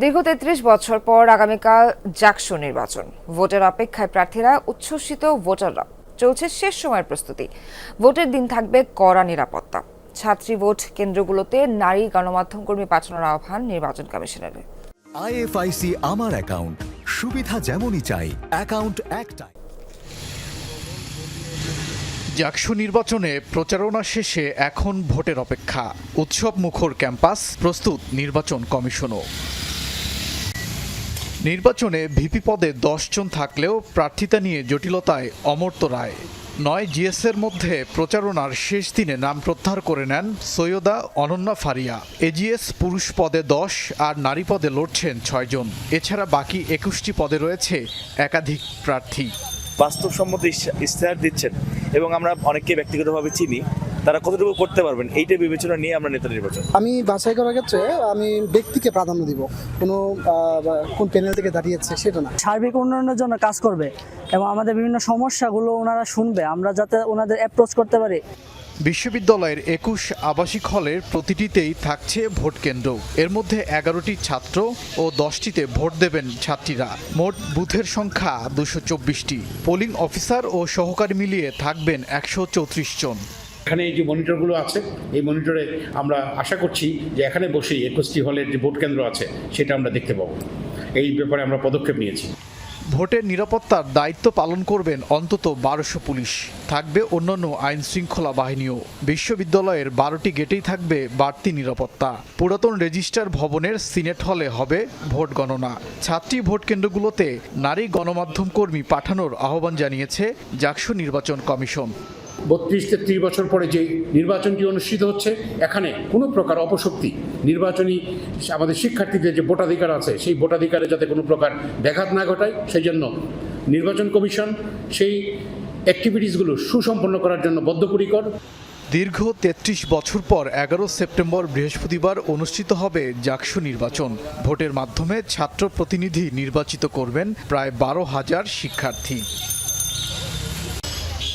দীর্ঘ তেত্রিশ বছর পর আগামীকাল জাকসু নির্বাচন। ভোটের অপেক্ষায় প্রার্থীরা উচ্ছ্বসিত ভোটাররা। চলছে শেষ সময়ের প্রস্তুতি। ভোটের দিন থাকবে কড়া নিরাপত্তা। ছাত্রী ভোট কেন্দ্রগুলোতে নারী গণমাধ্যম কর্মী পাঠানোর আহ্বান নির্বাচন কমিশনের। আইএফআইসি আমার অ্যাকাউন্ট। সুবিধা যেমনই চাই অ্যাকাউন্ট একটাই। জাকসু নির্বাচনে প্রচারণা শেষে এখন ভোটের অপেক্ষা। উৎসব মুখর ক্যাম্পাস প্রস্তুত নির্বাচন কমিশনও। নির্বাচনে ভিপি পদে দশ জন থাকলেও প্রার্থিতা নিয়ে জটিলতায় অমর্ত্য রায়। নয় জিএসের মধ্যে প্রচারণার শেষ দিনে নাম প্রত্যাহার করে নেন সৈয়দা অনন্যা ফারিয়া। এজিএস পুরুষ পদে দশ আর নারী পদে লড়ছেন ছয়জন। এছাড়া বাকি একুশটি পদে রয়েছে একাধিক প্রার্থী। বাস্তবসম্মত ইশতেহার দিচ্ছেন এবং আমরা অনেককে ব্যক্তিগতভাবে চিনি। তারা কতটুকু করতে পারবেন এইটা বিবেচনা নিয়ে আমরা নেতা নির্বাচন। আমি বাছাই করার ক্ষেত্রে আমি ব্যক্তিকে প্রাধান্য দিব। কোনো কোন প্যানেল থেকে দাঁড়িয়েছে সেটা না। সার্বিক উন্নয়নের জন্য কাজ করবে এবং আমাদের বিভিন্ন সমস্যাগুলো ওনারা শুনবে। আমরা যাতে ওনাদের অ্যাপ্রোচ করতে পারি। বিশ্ববিদ্যালয়ের একুশ আবাসিক হলের প্রতিটিতেই থাকছে ভোট কেন্দ্র। এর মধ্যে এগারোটি ছাত্র ও দশটিতে ভোট দেবেন ছাত্রীরা। মোট বুথের সংখ্যা দুশো চব্বিশটি। পোলিং অফিসার ও সহকারী মিলিয়ে থাকবেন একশো চৌত্রিশ জন। এখানে এই যে মনিটরগুলো আছে, এই মনিটরে আমরা আশা করছি যে এখানে বসেই একুশটি হলের যে ভোট কেন্দ্র আছে, সেটা আমরা দেখতে পাবো। এই ব্যাপারে আমরা পদক্ষেপ নিয়েছি। ভোটের নিরাপত্তার দায়িত্ব পালন করবেন অন্তত বারোশো পুলিশ। থাকবে অন্যান্য আইন শৃঙ্খলা বাহিনীও। বিশ্ববিদ্যালয়ের বারোটি গেটেই থাকবে বাড়তি নিরাপত্তা। পুরাতন রেজিস্ট্রার ভবনের সিনেট হলে হবে ভোট গণনা। ছাত্রী ভোট কেন্দ্রগুলোতে নারী গণমাধ্যম কর্মী পাঠানোর আহ্বান জানিয়েছে জাকসু নির্বাচন কমিশন। বত্রিশ তেত্রিশ বছর পরে যে নির্বাচনটি অনুষ্ঠিত হচ্ছে, এখানে কোনো প্রকার অপশক্তি নির্বাচনী আমাদের শিক্ষার্থীদের যে ভোটাধিকার আছে, সেই ভোটাধিকারে যাতে কোনো প্রকার ব্যাঘাত না ঘটায় সেই জন্য নির্বাচন কমিশন সেই অ্যাক্টিভিটিসগুলো সুসম্পন্ন করার জন্য বদ্ধপরিকর। দীর্ঘ তেত্রিশ বছর পর এগারো সেপ্টেম্বর বৃহস্পতিবার অনুষ্ঠিত হবে জাকসু নির্বাচন। ভোটের মাধ্যমে ছাত্র প্রতিনিধি নির্বাচিত করবেন প্রায় বারো হাজার শিক্ষার্থী।